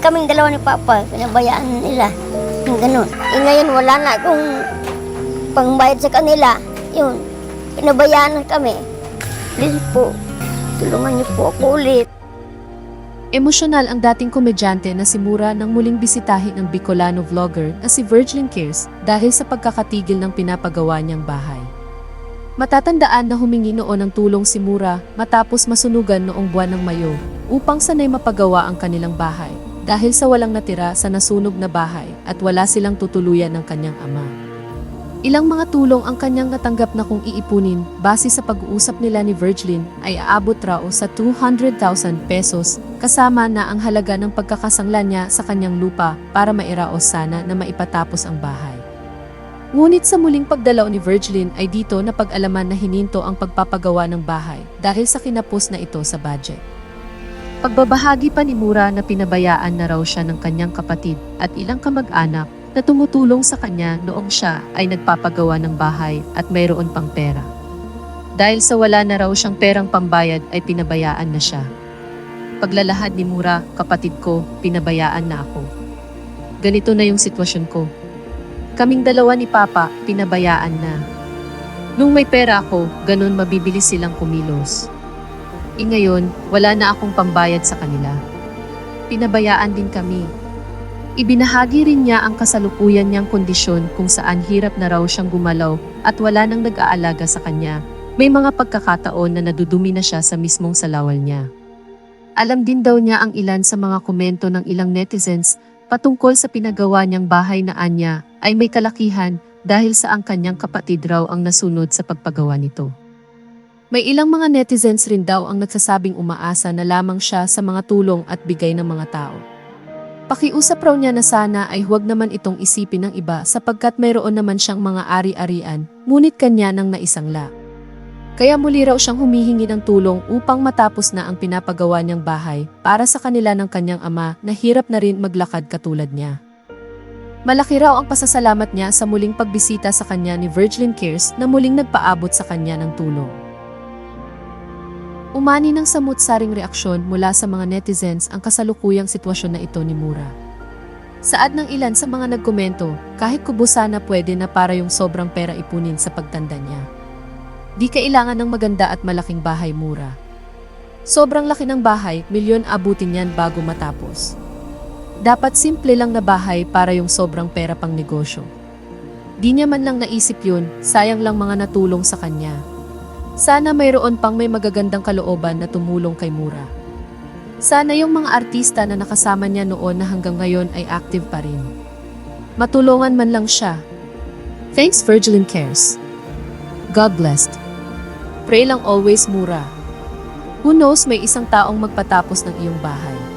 kaming dalawa ni Papa, pinabayaan nila. Yung ganun. Eh ngayon wala na akong pangbayad sa kanila. Yun, pinabayaan na kami. Please po, tulungan niyo po ako ulit. Emosyonal ang dating komedyante na si Mura nang muling bisitahin ng Bicolano vlogger na si Virgilin Cares dahil sa pagkakatigil ng pinapagawa niyang bahay. Matatandaan na humingi noon ng tulong si Mura matapos masunugan noong buwan ng Mayo upang sanay mapagawa ang kanilang bahay dahil sa walang natira sa nasunog na bahay at wala silang tutuluyan ng kanyang ama. Ilang mga tulong ang kanyang natanggap na kung iipunin base sa pag-uusap nila ni Virgilin ay aabot raw sa 200,000 pesos kasama na ang halaga ng pagkakasangla niya sa kanyang lupa para mairaos sana na maipatapos ang bahay. Ngunit sa muling pagdalaw ni Virgilin ay dito na pag-alaman na hininto ang pagpapagawa ng bahay dahil sa kinapos na ito sa budget. Pagbabahagi pa ni Mura na pinabayaan na raw siya ng kanyang kapatid at ilang kamag-anak na tumutulong sa kanya noong siya ay nagpapagawa ng bahay at mayroon pang pera. Dahil sa wala na raw siyang perang pambayad ay pinabayaan na siya. Paglalahad ni Mura, kapatid ko, pinabayaan na ako. Ganito na yung sitwasyon ko. Kaming dalawa ni Papa, pinabayaan na. Nung may pera ako, ganun mabibili silang kumilos. E ngayon, wala na akong pambayad sa kanila. Pinabayaan din kami. Ibinahagi rin niya ang kasalukuyan niyang kondisyon kung saan hirap na raw siyang gumalaw at wala nang nag-aalaga sa kanya. May mga pagkakataon na nadudumi na siya sa mismong salawal niya. Alam din daw niya ang ilan sa mga komento ng ilang netizens patungkol sa pinagawa niyang bahay na anya ay may kalakihan dahil sa ang kanyang kapatid raw ang nasunod sa pagpagawa nito. May ilang mga netizens rin daw ang nagsasabing umaasa na lamang siya sa mga tulong at bigay ng mga tao. Pakiusap raw niya na sana ay huwag naman itong isipin ng iba sapagkat mayroon naman siyang mga ari-arian, ngunit kanya nang naisangla. Kaya muli raw siyang humihingi ng tulong upang matapos na ang pinapagawa niyang bahay para sa kanila ng kanyang ama na hirap na rin maglakad katulad niya. Malaki raw ang pasasalamat niya sa muling pagbisita sa kanya ni Virgilin Cares na muling nagpaabot sa kanya ng tulong. Umani ng samut-saring reaksyon mula sa mga netizens ang kasalukuyang sitwasyon na ito ni Mura. Saad ng ilan sa mga nagkomento, kahit kubusan na pwede na para yung sobrang pera ipunin sa pagtanda niya. Di kailangan ng maganda at malaking bahay Mura. Sobrang laki ng bahay, milyon abutin yan bago matapos. Dapat simple lang na bahay para yung sobrang pera pang negosyo. Di niya man lang naisip yun, sayang lang mga natulong sa kanya. Sana mayroon pang may magagandang kalooban na tumulong kay Mura. Sana yung mga artista na nakasama niya noon na hanggang ngayon ay active pa rin. Matulungan man lang siya. Thanks Virgilin Cares. God blessed. Pray lang always Mura. Who knows may isang taong magpatapos ng iyong bahay.